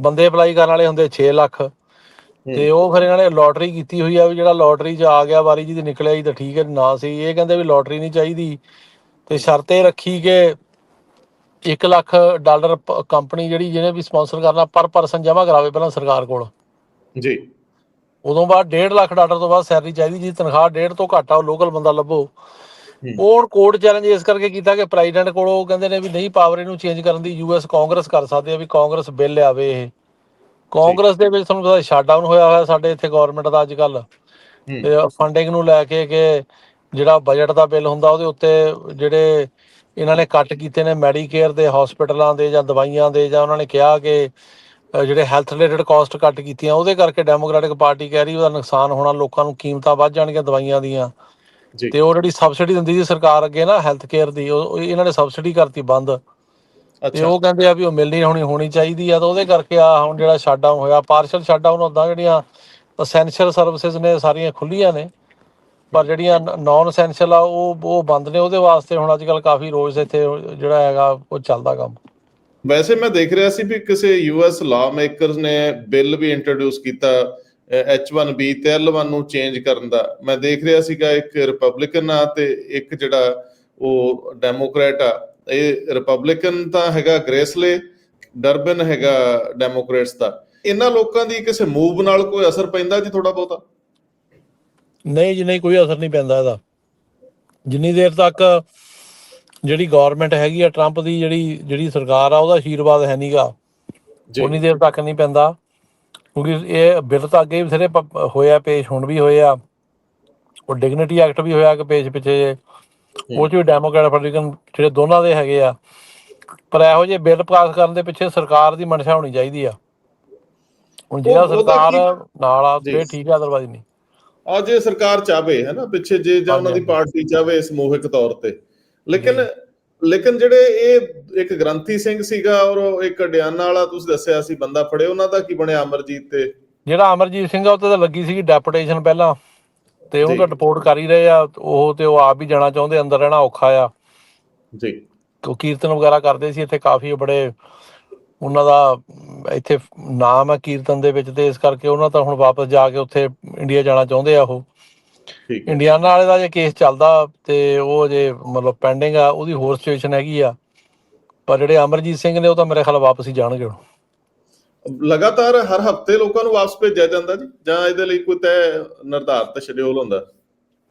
ਬੰਦੇ ਅਪਲਾਈ ਕਰਨ ਵਾਲੇ ਹੁੰਦੇ 6 ਲੱਖ। ਤੇ ਉਹ ਫਿਰ ਇਹਨਾਂ ਨੇ ਲੋਟਰੀ ਕੀਤੀ ਹੋਈ ਆ ਵੀ ਜਿਹੜਾ ਲੋਟਰੀ 'ਚ ਆ ਗਿਆ ਵਾਰੀ ਜੀ ਦੀ ਨਿਕਲਿਆ ਜੀ ਤਾਂ ਠੀਕ ਹੈ ਨਾ ਸੀ। ਇਹ ਕਹਿੰਦੇ ਵੀ ਲੋਟਰੀ ਨਹੀਂ ਚਾਹੀਦੀ। ਤੇ ਸ਼ਰਤ ਇਹ ਰੱਖੀ ਕਿ 1 ਲੱਖ ਡਾਲਰ ਕੰਪਨੀ ਜਿਹੜੀ ਜਿਹਨੇ ਵੀ ਸਪਾਂਸਰ ਕਰਨਾ ਪਰ ਪਰਸਨ ਜਮ੍ਹਾਂ ਕਰਾਵੇ ਪਹਿਲਾਂ ਸਰਕਾਰ ਕੋਲ। ਜੀ। ਉਦੋਂ ਬਾਅਦ 1.5 ਲੱਖ ਡਾਲਰ ਤੋਂ ਬਾਅਦ ਸੈਲਰੀ ਚਾਹੀਦੀ ਜੀ ਤਨਖਾਹ 1.5 ਤੋਂ ਘੱਟ ਆ ਉਹ ਲੋਕਲ ਬੰਦਾ ਲੱਭੋ। ਹੁਣ ਕੋਰਟ ਚੈਲੰਜ ਇਸ ਕਰਕੇ ਕੀਤਾ ਕਿ ਪ੍ਰੈਜ਼ੀਡੈਂਟ ਕੋਲ ਉਹ ਕਹਿੰਦੇ ਨੇ ਵੀ ਨਹੀਂ ਪਾਵਰ ਇਹਨੂੰ ਚੇਂਜ ਕਰਨ ਦੀ ਯੂਐਸ ਕਾਂਗਰਸ ਕਰ ਸਕਦੇ ਆ ਵੀ ਕਾਂਗਰਸ ਬਿੱਲ ਆਵੇ ਇਹ। ਕਾਂਗਰਸ ਦੇ ਵਿੱਚ ਤੁਹਾਨੂੰ ਪਤਾ ਸ਼ਟਡਾਊਨ ਹੋਇਆ ਹੋਇਆ ਸਾਡੇ ਇੱਥੇ ਗਵਰਨਮੈਂਟ ਦਾ ਅੱਜ ਕੱਲ ਫੰਡਿੰਗ ਨੂੰ ਲੈ ਕੇ ਕਿ ਜਿਹੜਾ ਬਜਟ ਦਾ ਬਿੱਲ ਹੁੰਦਾ ਉਹਦੇ ਉੱਤੇ ਜਿਹੜੇ ਇਹਨਾਂ ਨੇ ਕੱਟ ਕੀਤੇ ਨੇ ਮੈਡੀਕੇਅਰ ਦੇ ਹਸਪੀਟਲਾਂ ਦੇ ਜਾਂ ਦਵਾਈਆਂ ਦੇ ਜਾਂ ਉਹਨਾਂ ਨੇ ਕਿਹਾ ਕਿ ਜਿਹੜੇ ਹੈਲਥ ਰਿਲੇਟਡ ਕਾਸਟ ਕੱਟ ਕੀਤੀਆਂ ਉਹਦੇ ਕਰਕੇ ਡੈਮੋਕ੍ਰੈਟਿਕ ਪਾਰਟੀ ਕਹਿ ਰਹੀ ਉਹਦਾ ਨੁਕਸਾਨ ਹੋਣਾ ਲੋਕਾਂ ਨੂੰ ਕੀਮਤਾਂ ਵੱਧ ਜਾਣਗੀਆਂ ਦਵਾਈਆਂ ਦੀਆਂ। ਜੀ। ਤੇ ਉਹ ਜਿਹੜੀ ਸਬਸਿਡੀ ਦਿੰਦੀ ਸੀ ਸਰਕਾਰ ਅੱਗੇ ਨਾ ਹੈਲਥ ਕੇਅਰ ਦੀ ਉਹ ਇਹਨਾਂ ਨੇ ਸਬਸਿਡੀ ਕਰਤੀ ਬੰਦ। ਤੇ ਉਹ ਕਹਿੰਦੇ ਆ ਵੀ ਉਹ ਮਿਲਣੀ ਹੋਣੀ ਹੋਣੀ ਚਾਹੀਦੀ ਆ ਤਾਂ ਉਹਦੇ ਕਰਕੇ ਆ ਹੁਣ ਜਿਹੜਾ ਸ਼ਟਡਾਊਨ ਹੋਇਆ ਪਾਰਸ਼ਲ ਸ਼ਟਡਾਊਨ ਹੁੰਦਾ ਜਿਹੜੀਆਂ ਅਸੈਂਸ਼ੀਅਲ ਸਰਵਿਸਿਜ਼ ਨੇ ਸਾਰੀਆਂ ਖੁੱਲੀਆਂ ਨੇ। ਪਰ ਜਿਹੜੀਆਂ ਨਾਨ ਅਸੈਂਸ਼ੀਅਲ ਆ, ਉਹ ਉਹ ਬੰਦ ਨੇ ਉਹਦੇ ਵਾਸਤੇ ਹੁਣ ਅੱਜ ਕੱਲ ਕਾਫੀ ਰੋਜ਼ ਇੱਥੇ ਜਿਹੜਾ ਹੈਗਾ, ਉਹ ਚੱਲਦਾ ਕੰਮ। ਵੈਸੇ ਮੈਂ ਦੇਖ ਰਿਹਾ ਸੀ ਵੀ ਕਿਸੇ ਯੂਐਸ ਲਾ ਮੇਕਰਸ ਨੇ ਬਿੱਲ ਵੀ ਇੰਟਰੋਡਿਊਸ ਕੀਤਾ H1B ਤੇ L1 ਨੂੰ ਚੇਂਜ ਕਰਨ ਦਾ। ਮੈਂ ਦੇਖ ਰਿਹਾ ਸੀਗਾ ਇੱਕ ਰਿਪਬਲਿਕਨ ਆ ਤੇ ਇੱਕ ਜਿਹੜਾ ਉਹ ਡੈਮੋਕ੍ਰੈਟ ਆ, ਇਹ ਰਿਪਬਲਿਕਨ ਤਾਂ ਹੈਗਾ ਗ੍ਰੇਸਲੇ ਡਰਬਨ ਹੈਗਾ ਡੈਮੋਕ੍ਰੇਟਸ ਦਾ। ਇਹਨਾਂ ਲੋਕਾਂ ਦੀ ਕਿਸੇ ਮੂਵ ਨਾਲ ਕੋਈ ਅਸਰ ਪੈਂਦਾ ਜੀ ਥੋੜਾ ਬਹੁਤਾ? ਨਹੀਂ ਜੀ ਨਹੀਂ ਕੋਈ ਅਸਰ ਨਹੀਂ ਪੈਂਦਾ ਇਹਦਾ। ਜਿੰਨੀ ਦੇਰ ਤੱਕ ਜਿਹੜੀ ਗਵਰਨਮੈਂਟ ਹੈਗੀ ਆ ਟਰੰਪ ਦੀ ਜਿਹੜੀ ਜਿਹੜੀ ਸਰਕਾਰ ਆ ਉਹਦਾ ਆਸ਼ੀਰਵਾਦ ਹੈ ਨਹੀਂਗਾ ਉਨੀ ਦੇਰ ਤੱਕ ਨਹੀਂ ਪੈਂਦਾ। ਕਿਉਂਕਿ ਇਹ ਬਿੱਲ ਤਾਂ ਅੱਗੇ ਵੀ ਪ- ਹੋਇਆ ਪੇਸ਼ ਹੁਣ ਵੀ ਹੋਇਆ। ਉਹ ਡਿਗਨਿਟੀ ਐਕਟ ਵੀ ਹੋਇਆ ਕਿ ਪੇਸ਼ ਪਿੱਛੇ ਜੇ। ਉਹ ਚ ਵੀ ਡੈਮੋਕ੍ਰੈਟ ਰਿਪਬਲਿਕਨ ਜਿਹੜੇ ਦੋਨਾਂ ਦੇ ਹੈਗੇ ਆ। ਪਰ ਇਹੋ ਜਿਹੇ ਬਿੱਲ ਪਾਸ ਕਰਨ ਦੇ ਪਿੱਛੇ ਸਰਕਾਰ ਦੀ ਮਨਸ਼ਾ ਹੋਣੀ ਚਾਹੀਦੀ ਆ। ਹੁਣ ਜਿਹੜਾ ਸਰਕਾਰ ਨਾਲ ਆ। ਤੇ ਠੀਕ ਆ ਅਦਰਵਾਈਜ਼ ਨਹੀਂ। ਆ ਜੇ ਸਰਕਾਰ ਚਾਵੇ ਹੈ ਨਾ ਪਿੱਛੇ ਜੇ ਜਾਂ ਉਹਨਾਂ ਦੀ ਪਾਰਟੀ ਚਾਵੇ ਸਮੂਹਿਕ ਤੌਰ ਤੇ। ਲੇਕਿਨ ਲੇਕਿਨ ਜਿਹੜੇ ਇਹ ਇੱਕ ਗ੍ਰੰਥੀ ਸਿੰਘ ਸੀਗਾ ਔਰ ਇੱਕ ਡਿਆਨਾ ਵਾਲਾ ਤੁਸੀਂ ਦੱਸਿਆ ਸੀ ਬੰਦਾ ਫੜੇ ਉਹਨਾਂ ਦਾ ਕੀ ਬਣਿਆ ਅਮਰਜੀਤ ਤੇ? ਜਿਹੜਾ ਅਮਰਜੀਤ ਸਿੰਘ ਆ ਉਹ ਤੇ ਲੱਗੀ ਸੀਗੀ ਡੈਪੂਟੇਸ਼ਨ ਪਹਿਲਾਂ। ਤੇ ਉਹਨੂੰ। ਤਾਂ ਰਿਪੋਰਟ ਕਰ ਹੀ ਰਹੇ ਆ ਉਹ ਤੇ ਉਹ ਆਪ ਵੀ ਜਾਣਾ ਚਾਹੁੰਦੇ ਅੰਦਰ ਰਹਿਣਾ ਔਖਾ ਆ। ਜੀ। ਉਹ ਕੀਰਤਨ ਵਗੈਰਾ ਕਰਦੇ ਸੀ ਇੱਥੇ ਕਾਫੀ ਬੜੇ ਉਹਨਾਂ ਦਾ ਇੱਥੇ ਨਾਮ ਹੈ ਕੀਰਤਨ ਦੇ ਵਿੱਚ ਤੇ ਇਸ ਕਰਕੇ ਉਹਨਾਂ ਤਾਂ ਹੁਣ ਵਾਪਸ ਜਾ ਕੇ ਉੱਥੇ ਇੰਡੀਆ ਜਾਣਾ ਚਾਹੁੰਦੇ ਆ ਉਹ। ਇੰਡੀਆਨਾ ਵਾਲੇ ਦਾ ਜੇ ਕੇਸ ਚੱਲਦਾ ਤੇ ਉਹ ਜੇ ਮਤਲਬ ਪੈਂਡਿੰਗ ਆ ਉਹਦੀ ਹੋਰ ਸਿਚੁਏਸ਼ਨ ਹੈਗੀ ਆ। ਪਰ ਜਿਹੜੇ ਅਮਰਜੀਤ ਸਿੰਘ ਨੇ ਉਹ ਤਾਂ ਮੇਰੇ ਖਿਆਲ ਵਾਪਸ ਹੀ ਜਾਣਗੇ ਹੁਣ। ਲਗਾਤਾਰ ਹਰ ਹਫ਼ਤੇ ਲੋਕਾਂ ਨੂੰ ਵਾਪਸ ਭੇਜਿਆ ਜਾਂਦਾ ਜੀ ਜਾਂ ਇਹਦੇ ਲਈ ਕੋਈ ਤੈਅ ਨਿਰਧਾਰਤ ਸ਼ਡਿਊਲ ਹੁੰਦਾ?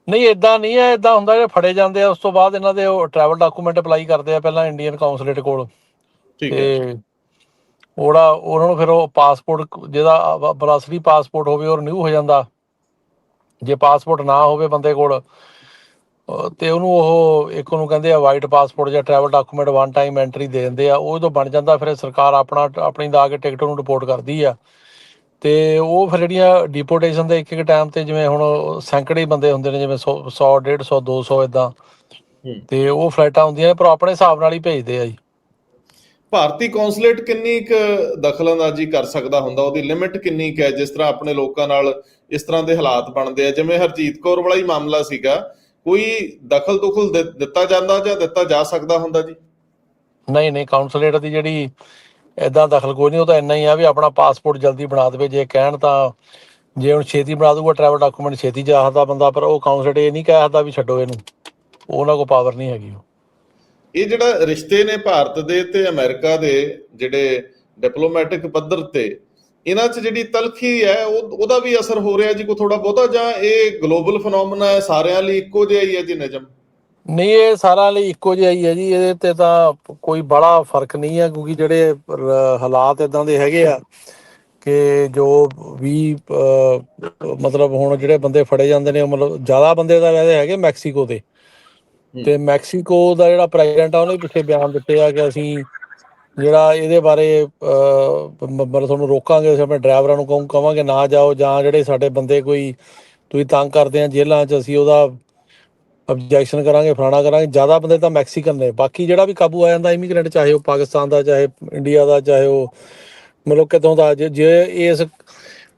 ਨਹੀਂ ਇਦਾਂ ਨਹੀਂ ਹੈ ਇਦਾਂ ਹੁੰਦਾ ਜਿਹੜੇ ਫੜੇ ਜਾਂਦੇ ਆ ਉਸ ਤੋਂ ਬਾਅਦ ਇਹਨਾਂ ਦੇ ਉਹ ਟਰੈਵਲ ਡਾਕੂਮੈਂਟ ਅਪਲਾਈ ਕਰਦੇ ਆ ਪਹਿਲਾਂ ਇੰਡੀਅਨ ਕਾਉਂਸਲੇਟ ਕੋਲ। ਠੀਕ ਹੈ। ਤੇ ਉਹਦਾ ਉਹਨਾਂ ਨੂੰ ਫਿਰ ਉਹ ਪਾਸਪੋਰਟ ਜਿਹਦਾ ਬਰਾਸਰੀ ਪਾਸਪੋਰਟ ਹੋਵੇ ਉਹ ਰਿਨਿਊ ਹੋ ਜਾਂਦਾ। ਜੇ ਪਾਸਪੋਰਟ ਨਾ ਹੋਵੇ ਬੰਦੇ ਕੋਲ ਤੇ ਉਹਨੂੰ ਉਹ ਇੱਕ ਉਹਨੂੰ ਕਹਿੰਦੇ ਆ ਵਾਈਟ ਪਾਸਪੋਰਟ ਜਾਂ travel document one time entry ਦੇ ਦਿੰਦੇ ਆ। ਉਹ ਜਦੋਂ ਬਣ ਜਾਂਦਾ ਫਿਰ ਸਰਕਾਰ ਆਪਣਾ ਆਪਣੀ ਦਾ ਕੇ ਟਿਕਟ ਨੂੰ ਰਿਪੋਰਟ ਕਰਦੀ ਆ। ਤੇ ਉਹ ਫਿਰ ਜਿਹੜੀਆਂ ਡਿਪੋਰਟੇਸ਼ਨ ਦੇ ਇੱਕ ਇੱਕ ਟਾਈਮ ਤੇ ਜਿਵੇਂ ਹੁਣ ਸੈਂਕੜੇ ਬੰਦੇ ਹੁੰਦੇ ਨੇ ਜਿਵੇਂ 100 150 200 ਇਦਾਂ। ਤੇ ਉਹ ਫਲਾਈਟਾਂ ਹੁੰਦੀਆਂ ਨੇ ਪਰ ਆਪਣੇ ਹਿਸਾਬ ਨਾਲ ਹੀ ਭੇਜਦੇ ਆ ਜੀ। ਭਾਰਤੀ ਕੌਂਸੂਲੇਟ ਕਿੰਨੀ ਕੁ ਦਖਲਅੰਦਾਜ਼ੀ ਕਰ ਸਕਦਾ ਹੁੰਦਾ? ਉਹਦੀ ਲਿਮਿਟ ਕਿੰਨੀ ਕੁ ਹੈ? ਜਿਸ ਤਰ੍ਹਾਂ ਆਪਣੇ ਲੋਕਾਂ ਨਾਲ ਇਸ ਤਰ੍ਹਾਂ ਦੇ ਹਾਲਾਤ ਬਣਦੇ ਆ। ਜਿਵੇਂ ਹਰਜੀਤ ਕੌਰ ਵਾਲਾ ਹੀ ਮਾਮਲਾ ਸੀਗਾ। ਕੋਈ ਦਖਲ ਦੁਖਲ ਦਿੱਤਾ ਜਾਂਦਾ ਜਾਂ ਦਿੱਤਾ ਜਾ ਸਕਦਾ ਹੁੰਦਾ ਜੀ? ਨਹੀਂ ਨਹੀਂ ਕਾਉਂਸਲੇਟ ਦੀ ਜਿਹੜੀ ਐਦਾਂ ਦਖਲ ਕੋਈ ਨਹੀਂ, ਉਹ ਤਾਂ ਇੰਨਾ ਹੀ ਆ ਵੀ ਆਪਣਾ ਪਾਸਪੋਰਟ ਜਲਦੀ ਬਣਾ ਦੇਵੇ। ਜੇ ਕਹਿਣ ਤਾਂ ਜੇ ਹੁਣ ਛੇਤੀ ਬਣਾ ਦੂਗਾ ਟਰੈਵਲ ਡਾਕੂਮੈਂਟ ਛੇਤੀ ਜਾ ਸਕਦਾ ਬੰਦਾ, ਪਰ ਉਹ ਕਾਉਂਸਲੇਟ ਇਹ ਨਹੀਂ ਕਹਿ ਸਕਦਾ ਵੀ ਛੱਡੋ ਇਹਨੂੰ। ਉਹਨਾਂ ਕੋਲ ਪਾਵਰ ਨਹੀਂ ਹੈਗੀ ਉਹ। ਇਹ ਜਿਹੜਾ ਰਿਸ਼ਤੇ ਨੇ ਭਾਰਤ ਦੇ ਤੇ ਅਮਰੀਕਾ ਦੇ ਜਿਹੜੇ ਡਿਪਲੋਮੈਟਿਕ ਪੱਧਰ ਤੇ, ਇਹਨਾਂ 'ਚ ਜਿਹੜੀ ਤਲਖੀ ਹੈ, ਉਹ, ਉਹਦਾ ਵੀ ਅਸਰ ਹੋ ਰਿਹਾ ਜੀ ਕੋ ਥੋੜਾ ਬਹੁਤਾ ਜਾਂ ਇਹ ਗਲੋਬਲ ਫੀਨੋਮੀਨਾ ਹੈ, ਸਾਰਿਆਂ ਲਈ ਇੱਕੋ ਜਿਹਾ ਹੀ ਹੈ ਜੀ ਨਜਮ ਨਹੀਂ, ਇਹ ਸਾਰਿਆਂ ਲਈ ਇੱਕੋ ਜਿਹਾ ਹੀ ਹੈ ਜੀ, ਇਹਦੇ ਤੇ ਤਾਂ ਕੋਈ ਬੜਾ ਫ਼ਰਕ ਨਹੀਂ ਹੈ ਕਿਉਂਕਿ ਜਿਹੜੇ ਹਾਲਾਤ ਇਦਾਂ ਦੇ ਹੈਗੇ ਆ ਕਿ ਜੋ ਵੀ ਮਤਲਬ ਹੁਣ ਜਿਹੜੇ ਬੰਦੇ ਫੜੇ ਜਾਂਦੇ ਨੇ ਮਤਲਬ ਜ਼ਿਆਦਾ ਬੰਦੇ ਤਾਂ ਵੈਸੇ ਹੈਗੇ ਮੈਕਸੀਕੋ ਦੇ। ਤੇ ਮੈਕਸੀਕੋ ਦਾ ਜਿਹੜਾ ਪ੍ਰੈਜ਼ੀਡੈਂਟ ਆ, ਉਹਨੇ ਪਿੱਛੇ ਬਿਆਨ ਦਿੱਤੇ ਆ ਕਿ ਅਸੀਂ ਜਿਹੜਾ ਇਹਦੇ ਬਾਰੇ ਮਤਲਬ ਤੁਹਾਨੂੰ ਰੋਕਾਂਗੇ, ਅਸੀਂ ਆਪਣੇ ਡਰਾਈਵਰਾਂ ਨੂੰ ਕਹੂੰ, ਕਵਾਂਗੇ ਨਾ ਜਾਓ ਜਾਂ ਜਿਹੜੇ ਸਾਡੇ ਬੰਦੇ ਕੋਈ ਤੁਸੀਂ ਤੰਗ ਕਰਦੇ ਆ ਜੇਲ੍ਹਾਂ 'ਚ, ਅਸੀਂ ਉਹਦਾ ਆਬਜੈਕਸ਼ਨ ਕਰਾਂਗੇ, ਫਲਾਣਾ ਕਰਾਂਗੇ। ਜ਼ਿਆਦਾ ਬੰਦੇ ਤਾਂ ਮੈਕਸੀਕਨ ਨੇ। ਬਾਕੀ ਜਿਹੜਾ ਵੀ ਕਾਬੂ ਆ ਜਾਂਦਾ ਇਮੀਗ੍ਰੈਂਟ ਚਾਹੇ ਉਹ ਪਾਕਿਸਤਾਨ ਦਾ, ਚਾਹੇ ਇੰਡੀਆ ਦਾ, ਚਾਹੇ ਉਹ ਮਤਲਬ ਕਿਦੋਂ ਦਾ ਜੇ ਇਸ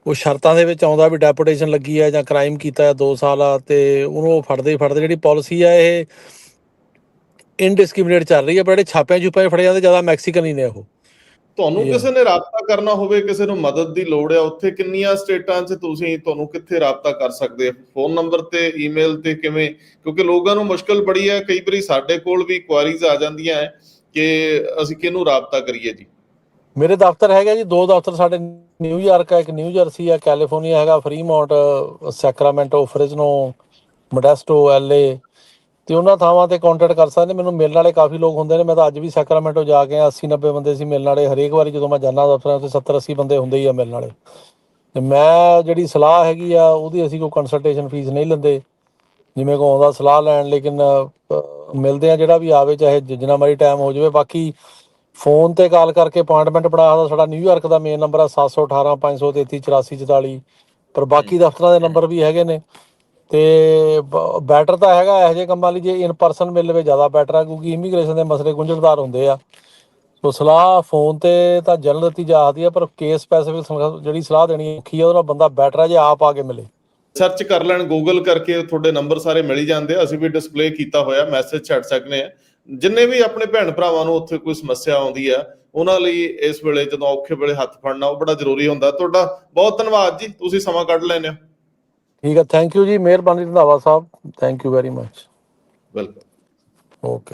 ਉਹ ਸ਼ਰਤਾਂ ਦੇ ਵਿੱਚ ਆਉਂਦਾ ਵੀ ਡੈਪੂਟੇਸ਼ਨ ਲੱਗੀ ਹੈ ਜਾਂ ਕ੍ਰਾਈਮ ਕੀਤਾ ਹੈ 2 ਸਾਲ ਆ ਤੇ ਉਹਨੂੰ ਉਹ ਫੜਦੇ ਹੀ ਫੜਦੇ ਜਿਹੜੀ ਪਾਲਿਸੀ ਆ ਇਹ ਇਨਡਿਸਕ੍ਰਿਮੀਨੇਟ ਚੱਲ ਰਹੀ ਹੈ ਪਰ ਜਿਹੜੇ ਛਾਪਿਆਂ ਛੁਪਿਆਂ ਫੜੇ ਜਾਂਦੇ ਜ਼ਿਆਦਾ ਮੈਕਸੀਕਨ ਹੀ ਨੇ ਉਹ। ਤੁਹਾਨੂੰ ਕਿਸੇ ਨੇ ਰਾਬਤਾ ਕਰਨਾ ਹੋਵੇ ਕਿਸੇ ਨੂੰ ਮਦਦ ਦੀ ਲੋੜ ਹੈ ਉੱਥੇ ਕਿੰਨੀਆਂ ਸਟੇਟਾਂ 'ਚ ਤੁਸੀਂ ਤੁਹਾਨੂੰ ਕਿੱਥੇ ਰਾਬਤਾ ਕਰ ਸਕਦੇ ਹੋ ਫੋਨ ਨੰਬਰ ਤੇ ਈਮੇਲ ਤੇ ਕਿਵੇਂ? ਕਿਉਂਕਿ ਲੋਕਾਂ ਨੂੰ ਮੁਸ਼ਕਲ ਬੜੀ ਹੈ ਕਈ ਵਾਰੀ ਸਾਡੇ ਕੋਲ ਵੀ ਕੁਆਰੀਜ਼ ਆ ਜਾਂਦੀਆਂ ਹੈ ਕਿ ਅਸੀਂ ਕਿਹਨੂੰ ਰਾਬਤਾ ਕਰੀਏ ਜੀ? ਮੇਰੇ ਦਫ਼ਤਰ ਹੈਗਾ ਜੀ ਦੋ ਦਫ਼ਤਰ ਸਾਡੇ ਨਿਊਯਾਰਕ ਹੈ ਇੱਕ ਨਿਊ ਜਰਸੀ ਹੈ ਕੈਲੀਫੋਰਨੀਆ ਹੈਗਾ Fremont Sacramento Fresno Modesto LA ਤੇ ਉਹਨਾਂ ਥਾਵਾਂ ਤੇ ਕੰਟੈਕਟ ਕਰ ਸਕਦੇ। ਮੈਨੂੰ ਮਿਲਣ ਵਾਲੇ ਕਾਫੀ ਲੋਕ ਹੁੰਦੇ ਨੇ। ਮੈਂ ਤਾਂ ਅੱਜ ਵੀ ਸੈਕਰਾਮੈਂਟੋ ਜਾ ਕੇ ਆਇਆ। 80 90 ਬੰਦੇ ਸੀ ਮਿਲਣ ਵਾਲੇ। ਹਰੇਕ ਵਾਰੀ ਜਦੋਂ ਮੈਂ ਜਾਂਦਾ ਦਫ਼ਤਰਾਂ ਤੇ 70 80 ਬੰਦੇ ਹੁੰਦੇ ਹੀ ਆ ਮਿਲਣ ਵਾਲੇ। ਤੇ ਮੈਂ ਜਿਹੜੀ ਸਲਾਹ ਹੈਗੀ ਆ, ਉਹਦੀ ਅਸੀਂ ਕੋਈ ਕੰਸਲਟੇਸ਼ਨ ਫੀਸ ਨਹੀਂ ਲੈਂਦੇ। ਜਿਵੇਂ ਕੋ ਆਉਂਦਾ ਸਲਾਹ ਲੈਣ, ਲੇਕਿਨ ਮਿਲਦੇ ਆ ਜਿਹੜਾ ਵੀ ਆਵੇ, ਚਾਹੇ ਜਿੰਨਾ ਮਰਜ਼ੀ ਟਾਈਮ ਹੋ ਜਾਵੇ। ਬਾਕੀ ਫੋਨ ਤੇ ਕਾਲ ਕਰਕੇ ਅਪਾਇੰਟਮੈਂਟ ਬਣਾ ਸਕਦਾ ਸਾਡਾ ਨਿਊਯਾਰਕ ਦਾ ਮੇਨ ਨੰਬਰ ਆ 718 533 8444 ਪਰ ਬਾਕੀ ਦਫ਼ਤਰਾਂ ਦੇ ਨੰਬਰ ਵੀ ਹੈਗੇ ਨੇ। ਤੇ ਬੈਟਰ ਤਾਂ ਹੈਗਾ ਇਹੋ ਜਿਹੇ ਕੰਮਾਂ ਲਈ ਜੇ ਇਨ ਪਰਸਨ ਮਿਲ ਲਵੇ ਜ਼ਿਆਦਾ ਬੈਟਰ ਆ ਕਿਉਂਕਿ ਇਮੀਗ੍ਰੇਸ਼ਨ ਦੇ ਮਸਲੇ ਗੁੰਝਲਦਾਰ ਹੁੰਦੇ ਆ। ਸੋ ਸਲਾਹ ਫੋਨ ਤੇ ਤਾਂ ਜਨਰਲ ਦਿੱਤੀ ਜਾ ਸਕਦੀ ਆ ਪਰ ਕੇਸ ਸਪੈਸੀਫਿਕ ਜਿਹੜੀ ਸਲਾਹ ਦੇਣੀ ਔਖੀ ਆ ਉਹਦਾ ਬੰਦਾ ਬੈਟਰ ਆ ਜੇ ਆਪ ਆ ਕੇ ਮਿਲੇ। ਸਰਚ ਕਰ ਲੈਣ ਗੂਗਲ ਕਰਕੇ ਤੁਹਾਡੇ ਨੰਬਰ ਸਾਰੇ ਮਿਲ ਹੀ ਜਾਂਦੇ ਆ। ਅਸੀਂ ਵੀ ਡਿਸਪਲੇ ਕੀਤਾ ਹੋਇਆ ਮੈਸੇਜ ਛੱਡ ਸਕਦੇ ਆ। ਜਿੰਨੇ ਵੀ ਆਪਣੇ ਭੈਣ ਭਰਾਵਾਂ ਨੂੰ ਉੱਥੇ ਕੋਈ ਸਮੱਸਿਆ ਆਉਂਦੀ ਆ ਉਹਨਾਂ ਲਈ ਇਸ ਵੇਲੇ ਜਦੋਂ ਔਖੇ ਵੇਲੇ ਹੱਥ ਫੜਨਾ ਉਹ ਬੜਾ ਜ਼ਰੂਰੀ ਹੁੰਦਾ। ਤੁਹਾਡਾ ਬਹੁਤ ਧੰਨਵਾਦ ਜੀ ਤੁਸੀਂ ਸਮਾਂ ਕੱਢ ਲੈਨੇ ਹੋ। ਠੀਕ ਆ ਥੈਂਕ ਯੂ ਜੀ ਮਿਹਰਬਾਨੀ Randhawa Sahib thank you very much welcome okay